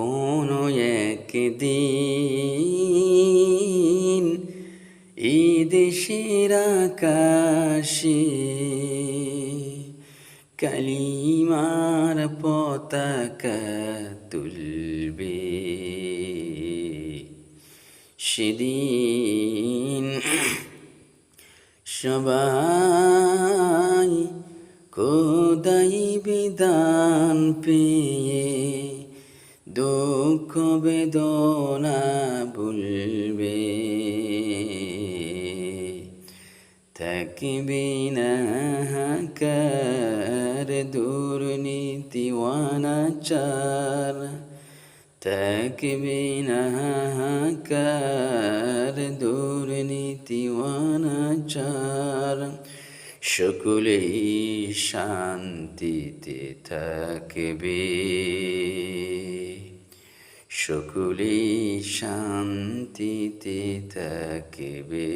কোনো একদিন এই দেশের আকাশে কালিমার পতাকা তুলবে। সেদিন সবাই কোদাই বিধান পেয়ে দুঃখ বেদনা ভুলবে। থাকবে না হাকার দুর্নীতিওয়ানাচার থাকবে না হাকার দুর্নীতিওয়ানাচার সকলেই শান্তিতে থাকবে। সকলেই শান্তিতে থাকবে।